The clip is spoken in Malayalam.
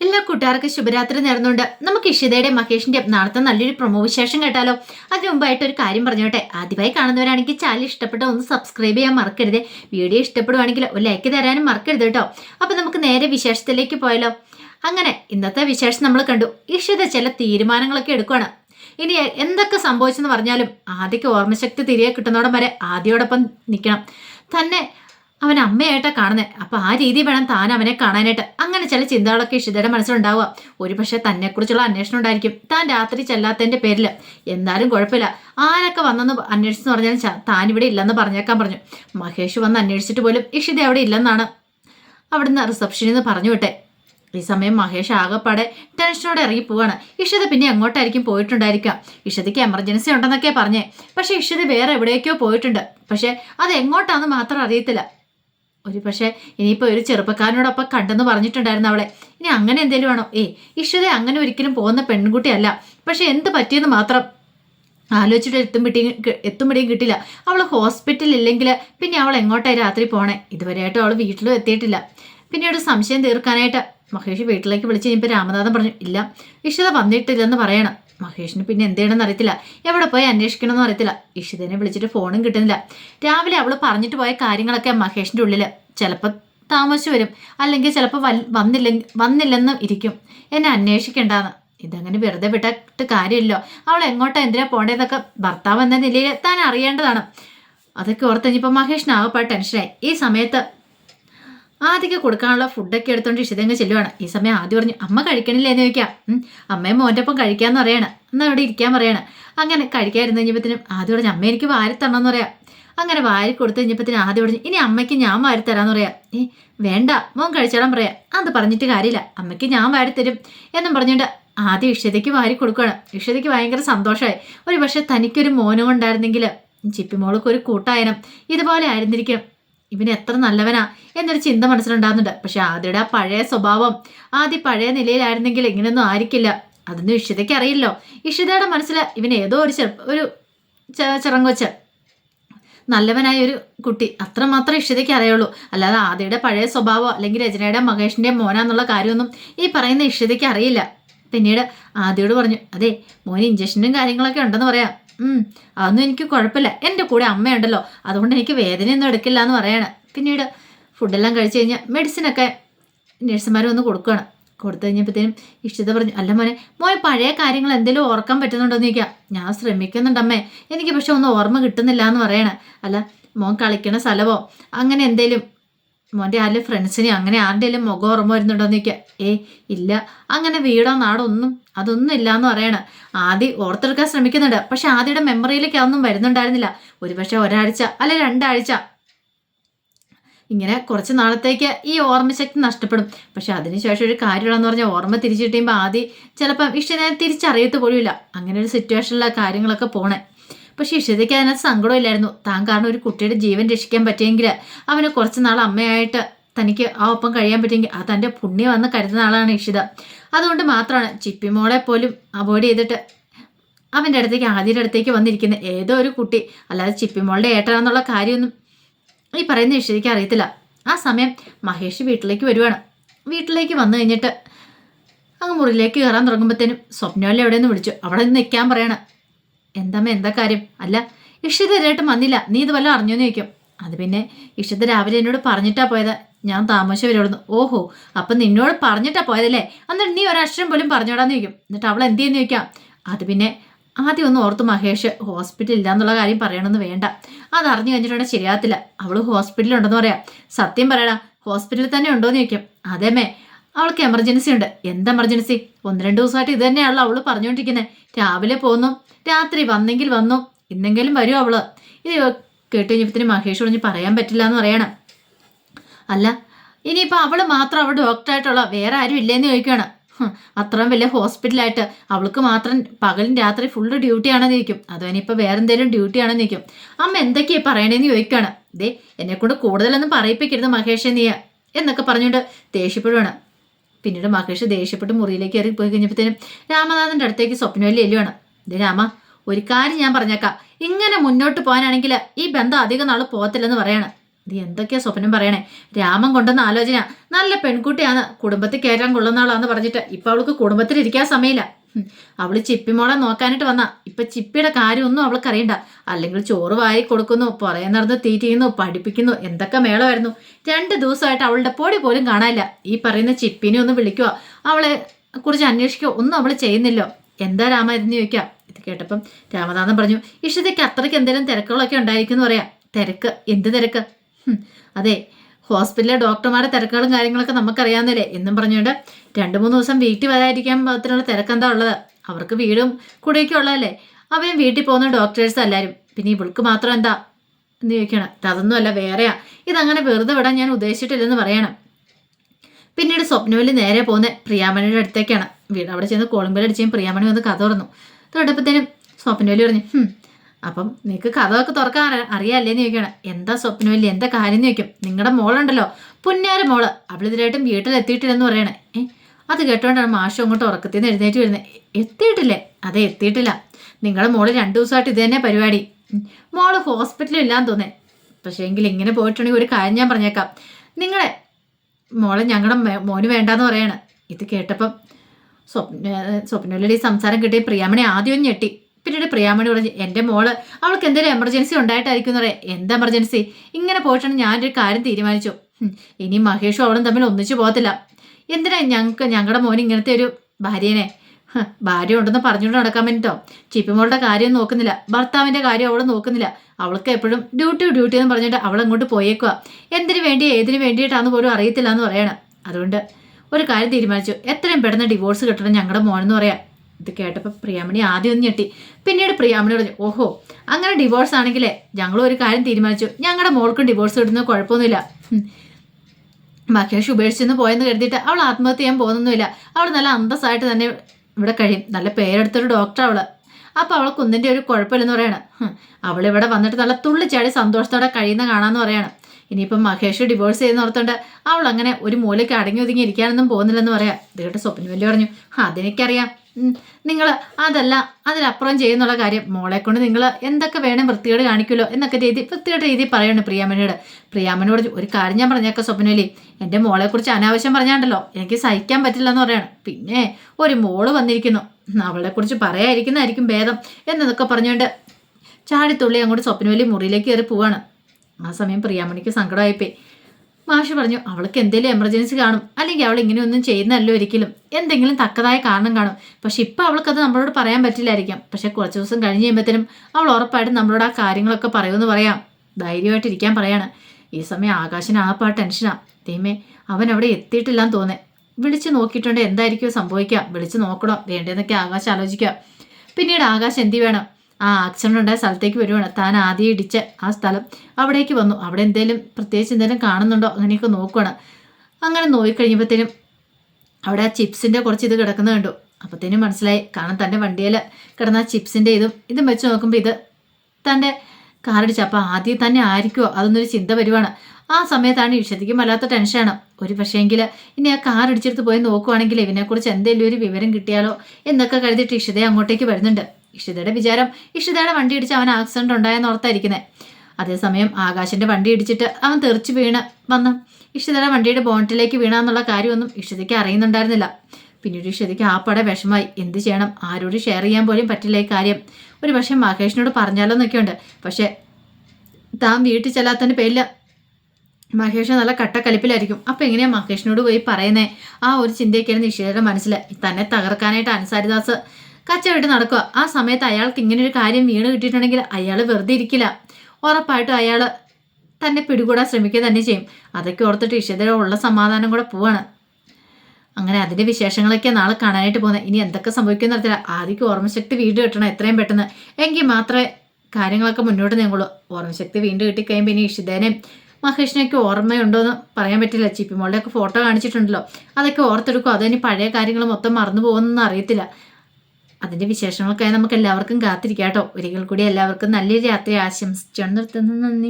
എല്ലാ കൂട്ടുകാർക്കും ശുഭരാത്രി നേർന്നുണ്ട് നമുക്ക് ഇഷിതയുടെ മഹേഷിന്റെ നാളത്തെ നല്ലൊരു പ്രൊമോ വിശേഷം കേട്ടാലോ. അതിനു മുമ്പായിട്ട് ഒരു കാര്യം പറഞ്ഞോട്ടെ. ആദ്യമായി കാണുന്നവരാണെങ്കിൽ ചാനൽ ഇഷ്ടപ്പെട്ട ഒന്ന് സബ്സ്ക്രൈബ് ചെയ്യാൻ മറക്കരുത്. വീഡിയോ ഇഷ്ടപ്പെടുവാണെങ്കിൽ ഒരു ലൈക്ക് തരാനും മറക്കരുത് കേട്ടോ. അപ്പൊ നമുക്ക് നേരെ വിശേഷത്തിലേക്ക് പോയാലോ. അങ്ങനെ ഇന്നത്തെ വിശേഷം നമ്മൾ കണ്ടു. ഇഷിത ചില തീരുമാനങ്ങളൊക്കെ എടുക്കുകയാണ് ഇനി എന്തൊക്കെ സംഭവിച്ചെന്ന് പറഞ്ഞാലും ആദ്യക്ക് ഓർമ്മശക്തി തിരികെ കിട്ടുന്നോടം വരെ ആദ്യയോടൊപ്പം നിൽക്കണം തന്നെ അവൻ അമ്മയായിട്ടാ കാണുന്നത് അപ്പൊ ആ രീതി വേണം താൻ അവനെ കാണാനായിട്ട്. അങ്ങനെ ചില ചിന്തകളൊക്കെ ഇഷിതയുടെ മനസ്സിലുണ്ടാവുക. ഒരു പക്ഷെ തന്നെക്കുറിച്ചുള്ള അന്വേഷണം ഉണ്ടായിരിക്കും. താൻ രാത്രി ചെല്ലാത്തതിന്റെ പേരിൽ എന്തായാലും കുഴപ്പമില്ല. ആരൊക്കെ വന്നെന്ന് അന്വേഷിച്ചെന്ന് പറഞ്ഞാൽ താൻ ഇവിടെ ഇല്ലെന്ന് പറഞ്ഞേക്കാൻ പറഞ്ഞു. മഹേഷ് വന്ന് അന്വേഷിച്ചിട്ട് പോലും ഇഷിത അവിടെ ഇല്ലെന്നാണ് അവിടുന്ന് റിസപ്ഷനിൽ നിന്ന് പറഞ്ഞു വിട്ടെ. ഈ സമയം മഹേഷ് ആകെപ്പാടെ ടെൻഷനോടെ ഇറങ്ങി പോവാണ്. ഇഷിത പിന്നെ എങ്ങോട്ടായിരിക്കും പോയിട്ടുണ്ടായിരിക്കാം? ഇഷിതയ്ക്ക് എമർജൻസി ഉണ്ടെന്നൊക്കെ പറഞ്ഞേ. പക്ഷെ ഇഷിത വേറെ എവിടേക്കോ പോയിട്ടുണ്ട്. പക്ഷെ അത് എങ്ങോട്ടാണെന്ന് മാത്രം അറിയത്തില്ല. ഒരു പക്ഷേ ഇനിയിപ്പോൾ ഒരു ചെറുപ്പക്കാരനോടൊപ്പം കണ്ടെന്ന് പറഞ്ഞിട്ടുണ്ടായിരുന്നു അവളെ. ഇനി അങ്ങനെ എന്തേലും വേണോ ഏ ഇഷ്ടത അങ്ങനെ ഒരിക്കലും പോകുന്ന പെൺകുട്ടിയല്ല. പക്ഷെ എന്ത് പറ്റിയെന്ന് മാത്രം ആലോചിച്ചിട്ട് എത്തും പിടിയും എത്തും പിടിയും കിട്ടില്ല. അവൾ ഹോസ്പിറ്റലില്ലെങ്കിൽ പിന്നെ അവൾ എങ്ങോട്ടായി രാത്രി പോണേ? ഇതുവരെയായിട്ടും അവൾ വീട്ടിലും എത്തിയിട്ടില്ല. പിന്നെ ഒരു സംശയം തീർക്കാനായിട്ട് മഹേഷ് വീട്ടിലേക്ക് വിളിച്ച് കഴിഞ്ഞപ്പോൾ രാമനാഥൻ പറഞ്ഞു ഇല്ല ഇഷ്ടത വന്നിട്ടില്ലെന്ന് പറയണം. മഹേഷിന് പിന്നെ എന്ത് അറിയത്തില്ല. എവിടെ പോയി അന്വേഷിക്കണമെന്ന് അറിയത്തില്ല. ഇഷിതനെ വിളിച്ചിട്ട് ഫോണും കിട്ടുന്നില്ല. രാവിലെ അവൾ പറഞ്ഞിട്ട് പോയ കാര്യങ്ങളൊക്കെ മഹേഷിന്റെ ഉള്ളിൽ ചിലപ്പോൾ താമസിച്ചു വരും. അല്ലെങ്കിൽ ചിലപ്പോൾ വന്നില്ല വന്നില്ലെന്നും ഇരിക്കും. എന്നെ അന്വേഷിക്കേണ്ടെന്ന്. ഇതങ്ങനെ വെറുതെ വിട്ടിട്ട് കാര്യമില്ലോ അവൾ എങ്ങോട്ടാ എന്തിനാ പോണ്ടേന്നൊക്കെ ഭർത്താവ് എന്ന നിലയിൽ താൻ അറിയേണ്ടതാണ്. അതൊക്കെ ഓർത്ത് ഇനിയിപ്പോൾ മഹേഷിന് ആകപ്പാട് ടെൻഷനായി. ഈ സമയത്ത് ആദ്യമൊക്കെ കൊടുക്കാനുള്ള ഫുഡൊക്കെ എടുത്തോണ്ട് ഇഷിതങ്ങ് ചെല്ലുവാണ്. ഈ സമയം ആദ്യം പറഞ്ഞു അമ്മ കഴിക്കണില്ല? എന്ന് ചോദിക്കാം. അമ്മയും മോന്റെ ഒപ്പം കഴിക്കാന്ന് പറയണം. എന്നാൽ അവിടെ ഇരിക്കാൻ പറയണം. അങ്ങനെ കഴിക്കാതിരുന്ന് കഴിഞ്ഞപ്പോഴത്തേനും ആദ്യം പറഞ്ഞു അമ്മ എനിക്ക് വാരി തരണമെന്ന് പറയാം. അങ്ങനെ വാരി കൊടുത്തു കഴിഞ്ഞപ്പോഴത്തേനും ആദ്യം പറഞ്ഞു ഇനി അമ്മയ്ക്ക് ഞാൻ വാരി തരാന്ന് പറയാം. ഏ വേണ്ട മോൻ കഴിച്ചാലും പറയാം. അത് പറഞ്ഞിട്ട് കാര്യമില്ല അമ്മയ്ക്ക് ഞാൻ വാരി തരും. എന്നും പറഞ്ഞുകൊണ്ട് ആദ്യം ഇഷതയ്ക്ക് വാരി കൊടുക്കുകയാണ് ഇഷതയ്ക്ക് ഭയങ്കര സന്തോഷമായി. ഒരു പക്ഷേ തനിക്കൊരു മോനും ഉണ്ടായിരുന്നെങ്കിൽ ചിപ്പിമോൾക്ക് ഒരു കൂട്ടായനം. ഇതുപോലെ ആയിരുന്നിരിക്കും. ഇവൻ എത്ര നല്ലവനാ എന്നൊരു ചിന്ത മനസ്സിലുണ്ടാകുന്നുണ്ട് പക്ഷെ ആദ്യയുടെ ആ പഴയ സ്വഭാവം ആദ്യ പഴയ നിലയിലായിരുന്നെങ്കിൽ ഇങ്ങനെയൊന്നും ആയിരിക്കില്ല. അതൊന്നും ഇഷിതയ്ക്ക് അറിയില്ലോ. ഇഷിതയുടെ മനസ്സിൽ ഇവൻ ഏതോ ഒരു ചെറു ഒരു ചിറങ്കൊച്ച. നല്ലവനായ ഒരു കുട്ടി. അത്രമാത്രം ഇഷിതയ്ക്ക് അറിയുള്ളൂ. അല്ലാതെ ആദ്യയുടെ പഴയ സ്വഭാവം അല്ലെങ്കിൽ രചനയുടെ മഹേഷിന്റെ മോനാന്നുള്ള കാര്യമൊന്നും ഈ പറയുന്ന ഇഷിതയ്ക്ക് അറിയില്ല. പിന്നീട് ആദ്യയോട് പറഞ്ഞു അതെ മോന് ഇഞ്ചക്ഷനും കാര്യങ്ങളൊക്കെ ഉണ്ടെന്ന് പറയാം. അതൊന്നും എനിക്ക് കുഴപ്പമില്ല. എന്റെ കൂടെ അമ്മയുണ്ടല്ലോ. അതുകൊണ്ട് എനിക്ക് വേദനയൊന്നും എടുക്കില്ല എന്ന് പറയാണ്. പിന്നീട് ഫുഡെല്ലാം കഴിച്ചു കഴിഞ്ഞാൽ മെഡിസിനൊക്കെ നഴ്സുമാർ വന്ന് കൊടുക്കുകയാണ് കൊടുത്തു കഴിഞ്ഞപ്പോഴത്തേനും ഇഷ്ടത പറഞ്ഞു അല്ല മോനെ മോനെ പഴയ കാര്യങ്ങൾ എന്തെങ്കിലും ഓർക്കാൻ പറ്റുന്നുണ്ടോ എന്ന് ചോദിക്കാം. ഞാൻ ശ്രമിക്കുന്നുണ്ട് അമ്മേ. എനിക്ക് പക്ഷെ ഒന്നും ഓർമ്മ കിട്ടുന്നില്ല എന്ന് പറയണേ. അല്ല മോൻ കളിക്കണ സ്ഥലമോ അങ്ങനെ എന്തേലും മോന്റെ ആരുടെ ഫ്രണ്ട്സിനെ അങ്ങനെ ആരുടെയും മുഖം ഓർമ്മ വരുന്നുണ്ടോ എന്ന് ചോദിക്കാം. ഏ ഇല്ല. അങ്ങനെ വീടോ നാടോ ഒന്നും അതൊന്നും ഇല്ല എന്ന് പറയണ. ആദ്യം ഓർത്തെടുക്കാൻ ശ്രമിക്കുന്നുണ്ട്. പക്ഷെ ആദ്യയുടെ മെമ്മറിയിലേക്ക് അതൊന്നും വരുന്നുണ്ടായിരുന്നില്ല. ഒരുപക്ഷെ ഒരാഴ്ച അല്ലെ രണ്ടാഴ്ച. ഇങ്ങനെ കുറച്ച് നാളത്തേക്ക് ഈ ഓർമ്മശക്തി നഷ്ടപ്പെടും. പക്ഷെ അതിനുശേഷം ഒരു കാര്യമുള്ളതെന്ന് പറഞ്ഞാൽ ഓർമ്മ തിരിച്ചു കിട്ടിയുമ്പോൾ ആദ്യം ചിലപ്പം ഇഷ്ടനെ തിരിച്ചറിയത്ത് പോലുമില്ല. അങ്ങനെ ഒരു സിറ്റുവേഷനിലാണ് കാര്യങ്ങളൊക്കെ പോണേ. പക്ഷെ ഇഷിതയ്ക്ക് അതിനകത്ത് സങ്കടമില്ലായിരുന്നു. താൻ കാരണം ഒരു കുട്ടിയുടെ ജീവൻ രക്ഷിക്കാൻ പറ്റിയെങ്കിൽ അവന് കുറച്ച് നാൾ അമ്മയായിട്ട് തനിക്ക് ആ ഒപ്പം കഴിയാൻ പറ്റിയെങ്കിൽ അത് തന്റെ പുണ്യം വന്ന് കരുതുന്ന ആളാണ് ഇഷിത. അതുകൊണ്ട് മാത്രമാണ് ചിപ്പിമോളെ പോലും അവോയ്ഡ് ചെയ്തിട്ട് അവന്റെ അടുത്തേക്ക് ആദ്യയുടെ അടുത്തേക്ക് വന്നിരിക്കുന്ന ഏതോ ഒരു കുട്ടി അല്ലാതെ ചിപ്പിമോളുടെ ഏട്ടാണെന്നുള്ള കാര്യമൊന്നും ഈ പറയുന്ന ഇഷിതയ്ക്ക് അറിയത്തില്ല. ആ സമയം മഹേഷ് വീട്ടിലേക്ക് വരുവാണ്. വീട്ടിലേക്ക് വന്നു കഴിഞ്ഞിട്ട് അങ്ങ് മുറിയിലേക്ക് കയറാൻ തുടങ്ങുമ്പോഴത്തേനും സ്വപ്നവല്ല എവിടെ നിന്ന് വിളിച്ചു. അവിടെ നിന്ന് നിൽക്കാൻ പറയണം. എന്താമ്മ എന്താ കാര്യം? അല്ല ഇഷിത ഇതായിട്ട് വന്നില്ല. നീ ഇത് വല്ലതും അറിഞ്ഞോന്ന് ചോദിക്കും. അത് പിന്നെ ഇഷിത രാവിലെ എന്നോട് പറഞ്ഞിട്ടാ പോയത്. ഞാൻ താമസ വരോടുന്നു ഓഹോ അപ്പം നിന്നോട് പറഞ്ഞിട്ടാ പോയതല്ലേ? എന്നിട്ട് നീ ഒരക്ഷരം പോലും പറഞ്ഞോടാന്ന് ചോദിക്കും. എന്നിട്ട് അവൾ എന്ത് ചെയ്യുന്നു ചോദിക്കാം. അത് പിന്നെ ആദ്യം ഒന്ന് ഓർത്ത് മഹേഷ് ഹോസ്പിറ്റലിൽ ഇല്ലാന്നുള്ള കാര്യം പറയണമെന്ന് വേണ്ട. അത് അറിഞ്ഞു കഴിഞ്ഞിട്ടുണ്ടെങ്കിൽ ശരിയാകത്തില്ല. അവൾ ഹോസ്പിറ്റലിൽ ഉണ്ടെന്ന് പറയാം. സത്യം പറയടാ ഹോസ്പിറ്റലിൽ തന്നെ ഉണ്ടോയെന്ന് ചോദിക്കും. അതേമേ അവൾക്ക് എമർജൻസി ഉണ്ട്. എന്ത് എമർജൻസി ഒന്ന് രണ്ട് ദിവസമായിട്ട് ഇത് തന്നെയാണല്ലോ അവൾ പറഞ്ഞുകൊണ്ടിരിക്കുന്നത് രാവിലെ പോന്നു. രാത്രി വന്നെങ്കിൽ വന്നു. ഇന്നെങ്കിലും വരും അവൾ. ഇത് കേട്ട് കഴിഞ്ഞപ്പത്തിന് മഹേഷ് പറഞ്ഞ് പറയാൻ പറ്റില്ല എന്ന് പറയണം. അല്ല ഇനിയിപ്പോൾ അവൾ മാത്രം അവിടെ ഡോക്ടറായിട്ടുള്ള വേറെ ആരും ഇല്ലേന്ന് ചോദിക്കുകയാണ് അത്രയും വലിയ ഹോസ്പിറ്റലായിട്ട് അവൾക്ക് മാത്രം പകലും രാത്രി ഫുള്ള് ഡ്യൂട്ടി ആണെന്ന് ചോദിക്കും. അതോ ഇനിയിപ്പോൾ വേറെ എന്തെങ്കിലും ഡ്യൂട്ടി ആണെന്ന് ചോദിക്കും. അമ്മ എന്തൊക്കെയാണ് പറയണേന്ന് ചോദിക്കുകയാണ് ദേ എന്നെക്കൊണ്ട് കൂടുതലൊന്നും പറയിപ്പിക്കരുത് മഹേഷ് നീയ എന്നൊക്കെ പറഞ്ഞുകൊണ്ട് ദേഷ്യപ്പെടുവാണ്. പിന്നീട് മഹേഷ് ദേഷ്യപ്പെട്ട് മുറിയിലേക്ക് കയറി പോയി കഴിഞ്ഞപ്പോഴത്തേനും രാമനാഥന്റെ അടുത്തേക്ക് സ്വപ്നവല്ലി എല്ലുവാണ്. ദേ രാമ ഒരു കാര്യം ഞാൻ പറഞ്ഞേക്കാം. ഇങ്ങനെ മുന്നോട്ട് പോകാനാണെങ്കിൽ ഈ ബന്ധം അധികം നാൾ പോകത്തില്ലെന്ന് പറയാണ്. ഇത് എന്തൊക്കെയാ സ്വപ്നം പറയണേ? രാമൻ കൊണ്ടുവന്ന ആലോചന നല്ല പെൺകുട്ടിയാണ്. കുടുംബത്തിൽ കയറ്റാൻ കൊള്ളുന്ന ആളാന്ന് പറഞ്ഞിട്ട് ഇപ്പൊ അവൾക്ക് കുടുംബത്തിൽ ഇരിക്കാൻ സമയമില്ല. അവൾ ചിപ്പിമോളെ നോക്കാനായിട്ട് വന്ന. ഇപ്പൊ ചിപ്പിയുടെ കാര്യമൊന്നും അവൾക്ക് അറിയണ്ട. അല്ലെങ്കിൽ ചോറ് വാരി കൊടുക്കുന്നു പുറകെ നടന്ന് തീറ്റിയുന്നു പഠിപ്പിക്കുന്നു എന്തൊക്കെ മേളമായിരുന്നു. രണ്ട് ദിവസമായിട്ട് അവളുടെ പൊടി പോലും കാണാനില്ല. ഈ പറയുന്ന ചിപ്പിനെ ഒന്ന് വിളിക്കുക അവളെ കുറിച്ച് അന്വേഷിക്കുക ഒന്നും അവൾ ചെയ്യുന്നില്ല. എന്താ രാമ എന്ന് ചോദിക്കാം. ഇത് കേട്ടപ്പം രാമനാഥൻ പറഞ്ഞു ഇഷ്ടത്തേക്ക് അത്രയ്ക്ക് എന്തെങ്കിലും തിരക്കുകളൊക്കെ ഉണ്ടായിരിക്കും എന്ന് പറയാം. തിരക്ക്? എന്ത് തിരക്ക്? അതെ ഹോസ്പിറ്റലിലെ ഡോക്ടർമാരുടെ തിരക്കുകളും കാര്യങ്ങളൊക്കെ നമുക്കറിയാവുന്നില്ലേ എന്നും പറഞ്ഞുകൊണ്ട് രണ്ട് മൂന്ന് ദിവസം വീട്ടിൽ വരാതിരിക്കാൻ പാകത്തിനുള്ള തിരക്കെന്താ ഉള്ളത്? അവർക്ക് വീടും കുടിയൊക്കെ ഉള്ളതല്ലേ. അവൻ വീട്ടിൽ പോകുന്ന ഡോക്ടേഴ്സ് എല്ലാവരും പിന്നെ ഇവൾക്ക് മാത്രം എന്താ? എന്ന് ചോദിക്കണം. അതൊന്നും അല്ല വേറെയാ. ഇതങ്ങനെ വെറുതെ വിടാൻ ഞാൻ ഉദ്ദേശിച്ചിട്ടില്ലെന്ന് പറയണം. പിന്നീട് സ്വപ്നവലി നേരെ പോകുന്ന പ്രിയാമണിയുടെ അടുത്തേക്കാണ്. വീട് അവിടെ ചെന്ന് കോളിമ്പലടിച്ചും പ്രിയാമണി വന്ന് കഥ തുറന്നു. തൊട്ടപ്പത്തേനും സ്വപ്നവലി പറഞ്ഞു "ഹും, അപ്പം നിനക്ക് കഥയൊക്കെ തുറക്കാൻ അറി- അറിയാല്ലേന്ന് ചോദിക്കണം എന്താ സ്വപ്നമില്ല എന്താ കാര്യം എന്ന് ചോദിക്കും. നിങ്ങളുടെ മോളുണ്ടല്ലോ. പുന്നാര മോൾ. അവളിതിലായിട്ടും വീട്ടിലെത്തിയിട്ടില്ലെന്ന് പറയണേ. ഏ അത് കേട്ടോണ്ടാണ് മാഷം അങ്ങോട്ട് ഉറക്കത്തിൽ നിന്ന് എഴുന്നേറ്റ് വരുന്നത് എത്തിയിട്ടില്ലേ? അതെ എത്തിയിട്ടില്ല. നിങ്ങളുടെ മോൾ രണ്ടു ദിവസമായിട്ട് ഇത് തന്നെ പരിപാടി. മോൾ ഹോസ്പിറ്റലിൽ ഇല്ലാന്ന് തോന്നേ. പക്ഷേ എങ്കിൽ ഇങ്ങനെ പോയിട്ടുണ്ടെങ്കിൽ ഒരു കാര്യം ഞാൻ പറഞ്ഞേക്കാം. നിങ്ങളെ മോളെ ഞങ്ങളുടെ മോന് വേണ്ടാന്ന് പറയാണ്. ഇത് കേട്ടപ്പം സ്വപ്ന സ്വപ്നവല്ലിയുടെ ഈ സംസാരം കിട്ടിയ പ്രിയാമണി ആദ്യം ഞെട്ടി. പിന്നീട് പ്രിയാമണി പറഞ്ഞു എന്റെ മോൾ അവൾക്ക് എന്തെങ്കിലും എമർജൻസി ഉണ്ടായിട്ടായിരിക്കും എന്ന് പറയാം. എന്ത് എമർജൻസി ഇങ്ങനെ പോയിട്ടാണ് ഞാനൊരു കാര്യം തീരുമാനിച്ചു. ഇനി മഹേഷും അവളും തമ്മിൽ ഒന്നിച്ചു പോകത്തില്ല. എന്തിനാ ഞങ്ങൾക്ക് ഞങ്ങളുടെ മോൻ ഇങ്ങനത്തെ ഒരു ഭാര്യനെ? ഭാര്യ ഉണ്ടെന്ന് പറഞ്ഞുകൊണ്ട് നടക്കാൻ വേണ്ടിട്ടോ? ചിപ്പിമോളുടെ കാര്യം നോക്കുന്നില്ല. ഭർത്താവിന്റെ കാര്യം അവൾ നോക്കുന്നില്ല. അവൾക്ക് എപ്പോഴും ഡ്യൂട്ടി ഡ്യൂട്ടി എന്ന് പറഞ്ഞിട്ട് അവൾ അങ്ങോട്ട് പോയേക്കുക എന്തിനു വേണ്ടി ഏതിനു വേണ്ടിയിട്ടാന്ന് പോലും അറിയത്തില്ല എന്ന് പറയണം. അതുകൊണ്ട് ഒരു കാര്യം തീരുമാനിച്ചു. എത്രയും പെട്ടെന്ന് ഡിവോഴ്സ് കിട്ടണം ഞങ്ങളുടെ മോനെന്ന് പറയാം. ഇത് കേട്ടപ്പോൾ പ്രിയാമണി ആദ്യം ഒന്ന് ഞെട്ടി. പിന്നീട് പ്രിയാമണി പറഞ്ഞു ഓഹോ അങ്ങനെ ഡിവോഴ്സ് ആണെങ്കിലേ ഞങ്ങൾ ഒരു കാര്യം തീരുമാനിച്ചു. ഞങ്ങളുടെ മോൾക്കും ഡിവോഴ്സ് കിട്ടുന്നത് കുഴപ്പമൊന്നുമില്ല. മഹേഷ് ഉപേക്ഷിച്ചെന്ന് പോയെന്ന് കരുതിയിട്ട് അവൾ ആത്മഹത്യ ചെയ്യാൻ പോകുന്നൊന്നുമില്ല. അവൾ നല്ല അന്തസ്സായിട്ട് തന്നെ ഇവിടെ കഴിയും. നല്ല പേരെടുത്തൊരു ഡോക്ടർ അവൾ അപ്പോൾ അവൾക്ക് ഒന്നിന്റെ ഒരു കുഴപ്പമില്ലെന്ന് പറയണം. അവളിവിടെ വന്നിട്ട് നല്ല തുള്ളിച്ചാടി സന്തോഷത്തോടെ കഴിയുന്ന കാണാമെന്ന് പറയണം. ഇനിയിപ്പം മഹേഷ് ഡിവോഴ്സ് ചെയ്യുന്ന ഓർത്തോണ്ട് അവൾ അങ്ങനെ ഒരു മൂലയ്ക്ക് അടങ്ങി ഒതുങ്ങി ഇരിക്കാനൊന്നും പോകുന്നില്ലെന്ന് പറയാം. ഇത് കേട്ട് സ്വപ്നം വലിയ പറഞ്ഞു "ആ, അതെനിക്കറിയാം. നിങ്ങൾ അതല്ല അതിലപ്പുറം ചെയ്യുന്നുള്ള കാര്യം മോളെ കൊണ്ട് നിങ്ങൾ എന്തൊക്കെ വേണം വൃത്തികേട് കാണിക്കുമല്ലോ എന്നൊക്കെ രീതി വൃത്തികേട്ട രീതി പറയാണ് പ്രിയാമനോട് പ്രിയാമണിയോട് ഒരു കാര്യം ഞാൻ പറഞ്ഞേക്ക സ്വപ്നവലി. എന്റെ മോളെക്കുറിച്ച് അനാവശ്യം പറഞ്ഞാണ്ടല്ലോ. എനിക്ക് സഹിക്കാൻ പറ്റില്ല എന്ന് പറയണം. പിന്നെ ഒരു മോൾ വന്നിരിക്കുന്നു. അവളെക്കുറിച്ച് പറയാതിരിക്കുന്നതായിരിക്കും ഭേദം എന്നതൊക്കെ പറഞ്ഞുകൊണ്ട് ചാടിത്തുള്ളി അങ്ങോട്ട് സ്വപ്നവലി മുറിയിലേക്ക് കയറി പോവാണ്. ആ സമയം പ്രിയാമണിക്ക് സങ്കടമായിപ്പോയി. മാഷ് പറഞ്ഞു അവൾക്ക് എന്തെങ്കിലും എമർജൻസി കാണും. അല്ലെങ്കിൽ അവൾ ഇങ്ങനെയൊന്നും ചെയ്യുന്നല്ലോ ഒരിക്കലും. എന്തെങ്കിലും തക്കതായ കാരണം കാണും. പക്ഷെ ഇപ്പോൾ അവൾക്കത് നമ്മളോട് പറയാൻ പറ്റില്ലായിരിക്കാം. പക്ഷെ കുറച്ച് ദിവസം കഴിഞ്ഞ് കഴിയുമ്പോഴത്തേനും അവൾ ഉറപ്പായിട്ട് നമ്മളോട് ആ കാര്യങ്ങളൊക്കെ പറയുമെന്ന് പറയാം. ധൈര്യമായിട്ടിരിക്കാൻ പറയാണ്. ഈ സമയം ആകാശന് ആ പാ ടെൻഷനാ ദൈമേ അവൻ അവിടെ എത്തിയിട്ടില്ലാന്ന് തോന്നേ. വിളിച്ച് നോക്കിയിട്ടുണ്ട് എന്തായിരിക്കും സംഭവിക്കുക. വിളിച്ച് നോക്കണോ? വേണ്ടതെന്നൊക്കെ ആകാശം ആലോചിക്കുക. പിന്നീട് ആകാശം എന്തി വേണം ആ ആക്സിഡന്റ് ഉണ്ടായ സ്ഥലത്തേക്ക് വരുവാണ്. താൻ ആദ്യം ഇടിച്ച ആ സ്ഥലം അവിടേക്ക് വന്നു. അവിടെ എന്തെങ്കിലും പ്രത്യേകിച്ച് എന്തെങ്കിലും കാണുന്നുണ്ടോ? അങ്ങനെയൊക്കെ നോക്കുവാണ്. അങ്ങനെ നോക്കിക്കഴിഞ്ഞപ്പോഴത്തേനും അവിടെ ആ ചിപ്സിന്റെ കുറച്ച് ഇത് കിടക്കുന്ന കണ്ടു. അപ്പോഴത്തേനും മനസ്സിലായി കാരണം തന്റെ വണ്ടിയിൽ കിടന്ന ആ ചിപ്സിന്റെ ഇതും ഇതും വെച്ച് നോക്കുമ്പോൾ ഇത് തന്റെ കാറടിച്ച്. അപ്പോൾ ആദ്യം തന്നെ ആയിരിക്കുമോ അതൊന്നൊരു ചിന്ത വരുവാണ്. ആ സമയത്താണ് ഇഷതിക്കും വല്ലാത്ത ടെൻഷനാണ്. ഒരു പക്ഷേങ്കിൽ ഇനി ആ കാർ അടിച്ചെടുത്ത് പോയി നോക്കുവാണെങ്കിൽ ഇവനെക്കുറിച്ച് എന്തെങ്കിലും ഒരു വിവരം കിട്ടിയാലോ എന്നൊക്കെ കരുതിയിട്ട് ഇഷതയെ അങ്ങോട്ടേക്ക് വരുന്നുണ്ട്. ഇഷിതയുടെ വിചാരം ഇഷിതയുടെ വണ്ടി ഇടിച്ച് അവൻ ആക്സിഡന്റ് ഉണ്ടായെന്ന് ഓർത്തായിരിക്കുന്നത് അതേസമയം ആകാശിന്റെ വണ്ടി ഇടിച്ചിട്ട് അവൻ തെറിച്ചു വീണ് വന്നു. ഇഷിതയുടെ വണ്ടിയുടെ ബോണ്ടിലേക്ക് വീണാന്നുള്ള കാര്യമൊന്നും ഇഷിതയ്ക്ക് അറിയുന്നുണ്ടായിരുന്നില്ല. പിന്നീട് ഇഷിതയ്ക്ക് ആ പട വിഷമായി എന്ത് ചെയ്യണം? ആരോട് ഷെയർ ചെയ്യാൻ പോലും പറ്റില്ല ഈ കാര്യം. ഒരു പക്ഷേ മഹേഷിനോട് പറഞ്ഞാലോ എന്നൊക്കെയുണ്ട്. പക്ഷേ താൻ വീട്ടിൽ ചെല്ലാത്തതിന്റെ പേരിൽ മഹേഷ് നല്ല കട്ടക്കലിപ്പിലായിരിക്കും. അപ്പോൾ എങ്ങനെയാ മഹേഷിനോട് പോയി പറയുന്നേ? ആ ഒരു ചിന്തയൊക്കെയാണ് ഇഷിതയുടെ മനസ്സിൽ തന്നെ തകർക്കാനായിട്ട് അനുസാരിദാസ് കച്ചവടം നടക്കുക. ആ സമയത്ത് അയാൾക്ക് ഇങ്ങനെ ഒരു കാര്യം വീണ് കിട്ടിയിട്ടുണ്ടെങ്കിൽ അയാൾ വെറുതെ ഇരിക്കില്ല. ഉറപ്പായിട്ടും അയാൾ തന്നെ പിടികൂടാൻ ശ്രമിക്കുക തന്നെ ചെയ്യും. അതൊക്കെ ഓർത്തിട്ട് ഇഷതയുടെ ഉള്ള സമാധാനം കൂടെ പോവാണ്. അങ്ങനെ അതിന്റെ വിശേഷങ്ങളൊക്കെ നാളെ കാണാനായിട്ട് പോകുന്നത് ഇനി എന്തൊക്കെ സംഭവിക്കുമെന്ന് അറിയത്തില്ല. ആദ്യം ഓർമ്മശക്തി വീണ്ടും കിട്ടണം എത്രയും പെട്ടെന്ന്. എങ്കിൽ മാത്രമേ കാര്യങ്ങളൊക്കെ മുന്നോട്ട് നീങ്ങുള്ളൂ. ഓർമ്മശക്തി വീണ്ടും കിട്ടിക്കഴിയുമ്പോൾ ഇനി ഇഷിതേനെയും മഹേഷിനെയൊക്കെ ഓർമ്മയുണ്ടോ എന്ന് പറയാൻ പറ്റില്ല. ചിപ്പിമോളുടെയൊക്കെ ഫോട്ടോ കാണിച്ചിട്ടുണ്ടല്ലോ. അതൊക്കെ ഓർത്തെടുക്കും. അതിനി പഴയ കാര്യങ്ങൾ മൊത്തം മറന്നു പോകുമെന്നൊന്നും അറിയത്തില്ല. അതിന്റെ വിശേഷങ്ങൾക്കായി നമുക്ക് എല്ലാവർക്കും കാത്തിരിക്കാം കേട്ടോ. ഒരിക്കൽ കൂടി എല്ലാവർക്കും നല്ലൊരു രാത്രി ആശംസിച്ചുകൊണ്ട് നിർത്തുന്നു. നന്ദി.